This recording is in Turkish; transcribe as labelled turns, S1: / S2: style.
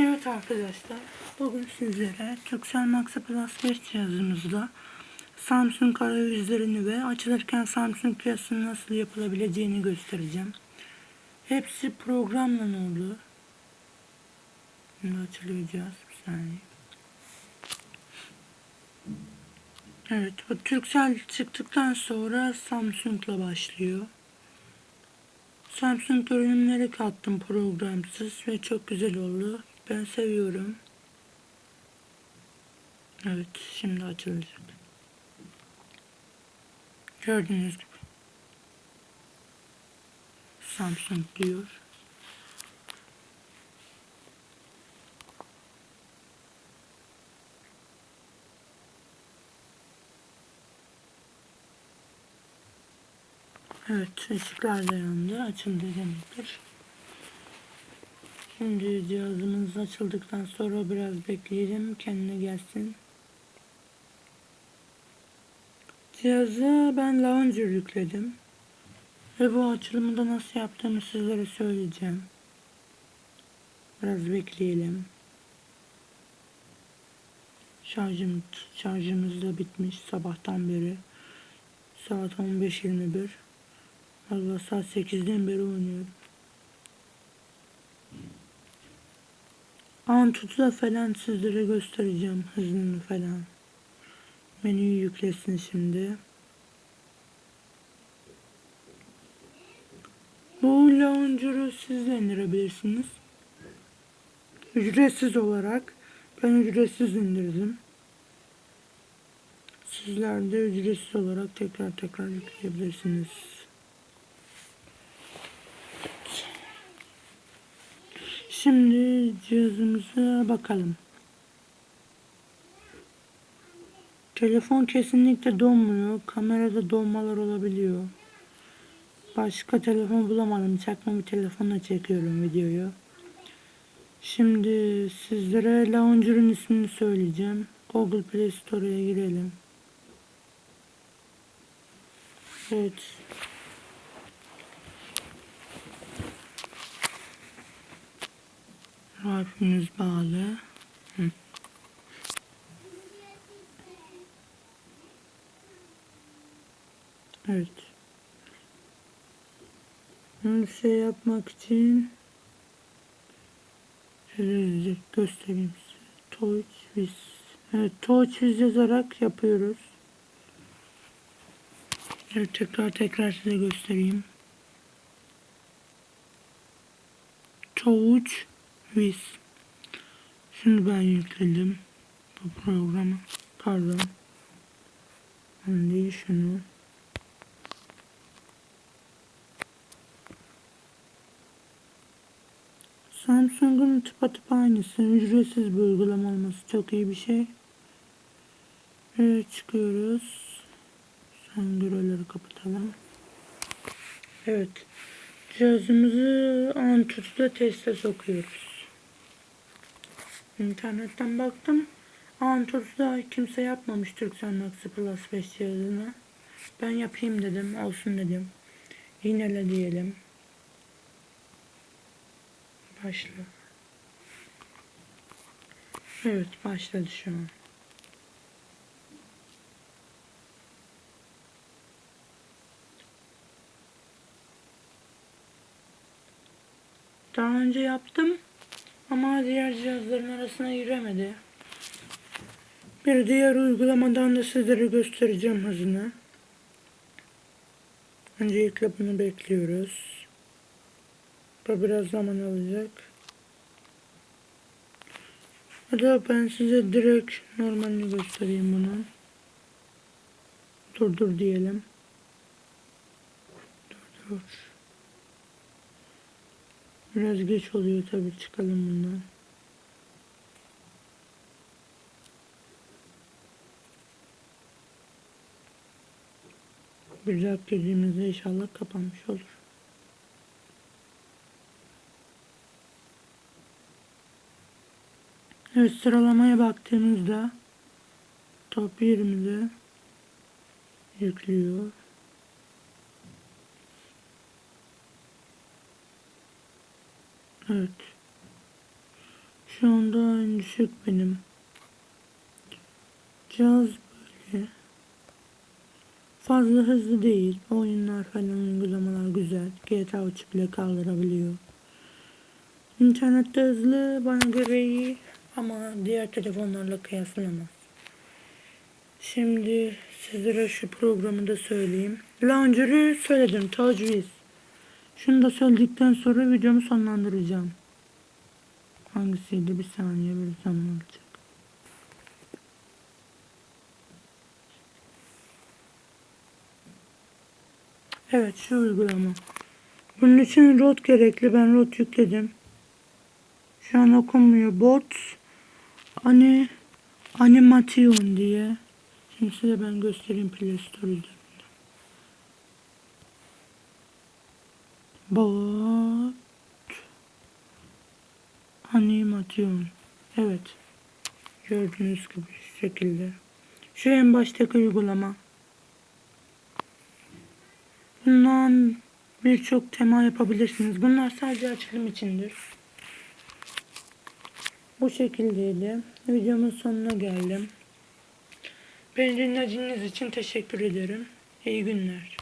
S1: Evet arkadaşlar, bugün sizlere Turkcell Max Plus 5 cihazımızla Samsung arayüzlerini ve açılırken Samsung piyasasının nasıl yapılabileceğini göstereceğim. Hepsi programla oldu. Şimdi cihaz, bir saniye. Evet, bu Turkcell çıktıktan sonra Samsung'la başlıyor. Samsung ürünleri kattım programsız ve çok güzel oldu. Ben seviyorum. Evet şimdi açılacak. Gördüğünüz gibi. Samsung diyor. Evet ışıklar da yandı. Açıldı demektir. Şimdi cihazımız açıldıktan sonra biraz bekleyelim kendine gelsin. Cihaza ben Launcher yükledim. Ve bu açılımı da nasıl yaptığımı sizlere söyleyeceğim. Biraz bekleyelim. Şarjım, şarjımız da bitmiş sabahtan beri. Saat 15.21. Valla saat 8'den beri oynuyorum. Antutu'da falan sizlere göstereceğim hızını falan. Menüyü yüklesin şimdi. Bu launcher'ı siz indirebilirsiniz. Ücretsiz olarak. Ben ücretsiz indirdim. Sizler de ücretsiz olarak tekrar tekrar yükleyebilirsiniz. Şimdi cihazımıza bakalım. Telefon kesinlikle donmuyor. Kamerada donmalar olabiliyor. Başka telefon bulamadım. Çakma bir telefonla çekiyorum videoyu. Şimdi sizlere Launcher'ın ismini söyleyeceğim. Google Play Store'a girelim. Evet. Harfimiz bağlı. Hı. Evet. Bunu şey yapmak için şöyle göstereyim size. Touch Wiz. Evet, Touch Wiz yazarak yapıyoruz. Evet, tekrar tekrar size göstereyim. Touch Wiz. Şimdi ben yükledim bu programı. Pardon. Ben değil şunu. Samsung'un tıpatıp aynısı. Ücretsiz bir uygulama olması çok iyi bir şey. Evet çıkıyoruz. Son görevleri kapatalım. Evet. Cihazımızı Antutu'da teste sokuyoruz. İnternetten baktım. Antutu'da kimse yapmamış Turkcell Max Plus 5 cihazını. Ben yapayım dedim. Olsun dedim. Yinele diyelim. Başla. Evet başladı şu an. Daha önce yaptım ama diğer cihazların arasına giremedi. Bir diğer uygulamadan da sizlere göstereceğim hızını. Öncelikle bunu bekliyoruz. Bu biraz zaman alacak. Hatta ben size direkt normalini göstereyim bunu. Dur dur diyelim. Dur dur. Biraz geç oluyor tabii çıkalım bundan. Bir dakika girdiğimizde inşallah kapanmış olur. Evet sıralamaya baktığımızda top 20'de yüklüyor. Evet. Şu anda en düşük benim. Cihaz böyle. Fazla hızlı değil. Oyunlar falan uygulamalar güzel. GTA 3 bile kaldırabiliyor. İnternette hızlı bana göre iyi ama diğer telefonlarla kıyaslanamaz. Şimdi sizlere şu programı da söyleyeyim. Launcher'ı söyledim. Tacviz. Şunu da söyledikten sonra videomu sonlandıracağım. Hangisiydi? Bir saniye bir zaman olacak. Evet şu uygulama. Bunun için rot gerekli. Ben rot yükledim. Şu an okunmuyor. Bot ani animation diye. Şimdi size ben göstereyim Play Store Bot animasyon. Evet. Gördüğünüz gibi şu şekilde. Şu en baştaki uygulama. Bundan birçok tema yapabilirsiniz. Bunlar sadece açılım içindir. Bu şekildeydi. Videomun sonuna geldim. Beni dinlediğiniz için teşekkür ederim. İyi günler.